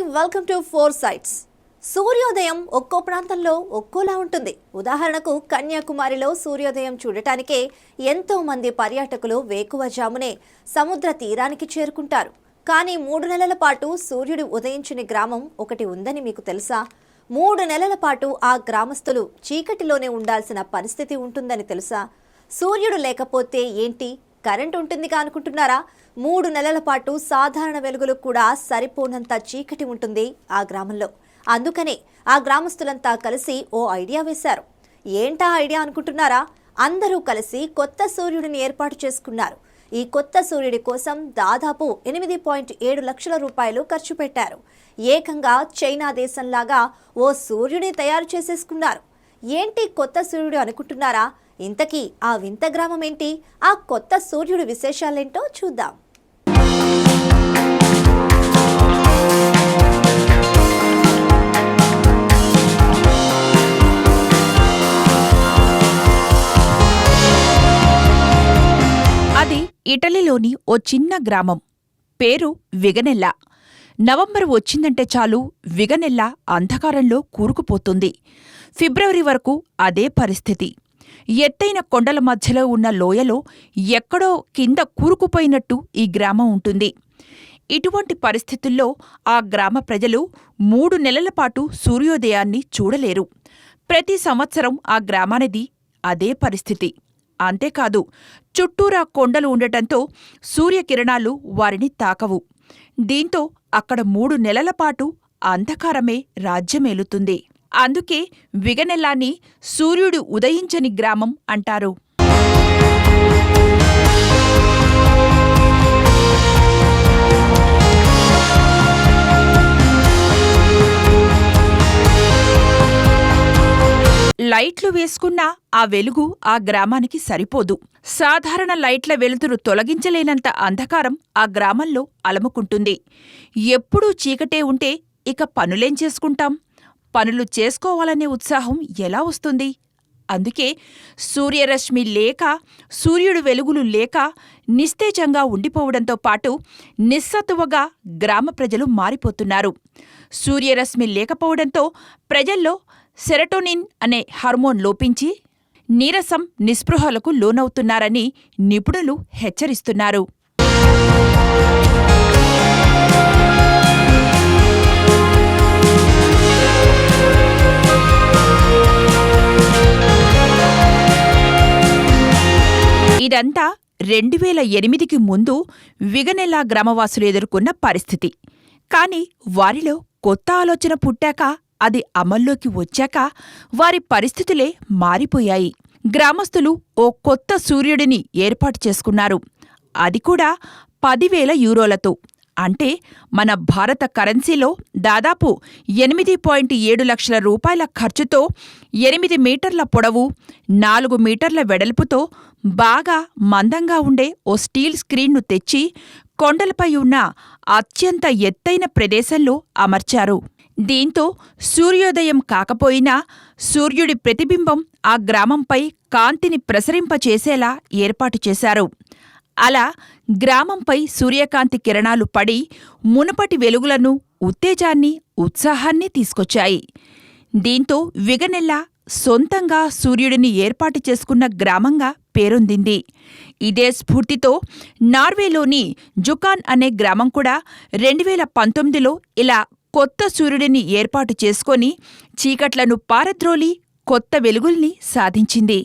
Welcome to four sites. సూర్యోదయం ఒక్కో ప్రాంతంలో ఒక్కోలా ఉంటుంది. ఉదాహరణకు కన్యాకుమారిలో సూర్యోదయం చూడటానికే ఎంతోమంది పర్యాటకులు వేకువజామునే సముద్ర తీరానికి చేరుకుంటారు. కానీ మూడు నెలల పాటు సూర్యుడు ఉదయించని గ్రామం ఒకటి ఉందని మీకు తెలుసా? మూడు నెలల పాటు ఆ గ్రామస్తులు చీకటిలోనే ఉండాల్సిన పరిస్థితి ఉంటుందని తెలుసా? సూర్యుడు లేకపోతే ఏంటి? కరెంట్ ఉంటుందిగా అనుకుంటున్నారా? మూడు నెలల పాటు సాధారణ వెలుగులు కూడా సరిపోనంత చీకటి ఉంటుంది ఆ గ్రామంలో. అందుకనే ఆ గ్రామస్తులంతా కలిసి ఓ ఐడియా వేశారు. ఏంటా ఐడియా అనుకుంటున్నారా? అందరూ కలిసి కొత్త సూర్యుడిని ఏర్పాటు చేసుకున్నారు. ఈ కొత్త సూర్యుడి కోసం దాదాపు ఎనిమిది పాయింట్ ఏడు లక్షల రూపాయలు ఖర్చు పెట్టారు. ఏకంగా చైనా దేశంలాగా ఓ సూర్యుడిని తయారు చేసేసుకున్నారు. ఏంటి కొత్త సూర్యుడు అనుకుంటున్నారా? ఇంతకీ ఆ వింత గ్రామం ఏంటి ఆ కొత్త సూర్యుడి విశేషాలేంటో చూద్దాం. అది ఇటలీలోని ఓ చిన్న గ్రామం. పేరు విగనెల్లా. నవంబర్ వచ్చిందంటే చాలు విగనెల్ల అంధకారంలో కూరుకుపోతుంది. ఫిబ్రవరి వరకు అదే పరిస్థితి. ఎత్తైన కొండల మధ్యలో ఉన్న లోయలో ఎక్కడో కింద కూరుకుపోయినట్టు ఈ గ్రామం ఉంటుంది. ఇటువంటి పరిస్థితుల్లో ఆ గ్రామ ప్రజలు మూడు నెలల పాటు సూర్యోదయాన్ని చూడలేరు. ప్రతి సంవత్సరం ఆ గ్రామానిది అదే పరిస్థితి. అంతేకాదు చుట్టూరా కొండలు ఉండటంతో సూర్యకిరణాలు వారిని తాకవు. దీంతో అక్కడ మూడు నెలల పాటు అంధకారమే రాజ్యమేలుతుంది. అందుకే విగనెల్లాన్ని సూర్యుడు ఉదయించని గ్రామం అంటారు. లైట్లు వేసుకున్నా ఆ వెలుగు ఆ గ్రామానికి సరిపోదు. సాధారణ లైట్ల వెలుతురు తొలగించలేనంత అంధకారం ఆ గ్రామంలో అలముకుంటుంది. ఎప్పుడూ చీకటే ఉంటే ఇక పనులేం చేసుకుంటాం? పనులు చేసుకోవాలనే ఉత్సాహం ఎలా వస్తుంది? అందుకే సూర్యరశ్మి లేక సూర్యుడు వెలుగులు లేక నిస్తేజంగా ఉండిపోవడంతో పాటు నిస్సత్తువగా గ్రామ ప్రజలు మారిపోతున్నారు. సూర్యరశ్మి లేకపోవడంతో ప్రజల్లో సెరటోనిన్ అనే హార్మోన్ లోపించి నీరసం నిస్పృహలకు లోనవుతున్నారని నిపుణులు హెచ్చరిస్తున్నారు. ఇదంతా రెండు వేల ఎనిమిదికి ముందు విగనెల్లా గ్రామవాసులు ఎదుర్కొన్న పరిస్థితి. కాని వారిలో కొత్త ఆలోచన పుట్టాక అది అమల్లోకి వచ్చాక వారి పరిస్థితులే మారిపోయాయి. గ్రామస్తులు ఓ కొత్త సూర్యుడిని ఏర్పాటు చేసుకున్నారు. అది కూడా పదివేల యూరోలతో. అంటే మన భారత కరెన్సీలో దాదాపు ఎనిమిది పాయింట్ ఏడు లక్షల రూపాయల ఖర్చుతో ఎనిమిది మీటర్ల పొడవు నాలుగు మీటర్ల వెడల్పుతో బాగా మందంగా ఉండే ఓ స్టీల్ స్క్రీన్ను తెచ్చి కొండలపై ఉన్న అత్యంత ఎత్తైన ప్రదేశంలో అమర్చారు. దీంతో సూర్యోదయం కాకపోయినా సూర్యుడి ప్రతిబింబం ఆ గ్రామంపై కాంతిని ప్రసరింపచేసేలా ఏర్పాటు చేశారు. అలా గ్రామంపై సూర్యకాంతి కిరణాలు పడి మునుపటి వెలుగులను ఉత్తేజాన్ని ఉత్సాహాన్ని తీసుకొచ్చాయి. దీంతో విగనెల్ల సొంతంగా సూర్యుడిని ఏర్పాటు చేసుకున్న గ్రామంగా పేరొందింది. ఇదే స్ఫూర్తితో నార్వేలోని జుకాన్ అనే గ్రామం కూడా రెండువేల పంతొమ్మిదిలో ఇలా కొత్త సూర్యుడిని ఏర్పాటు చేసుకొని చీకట్లను పారద్రోలి కొత్త వెలుగుల్ని సాధించింది.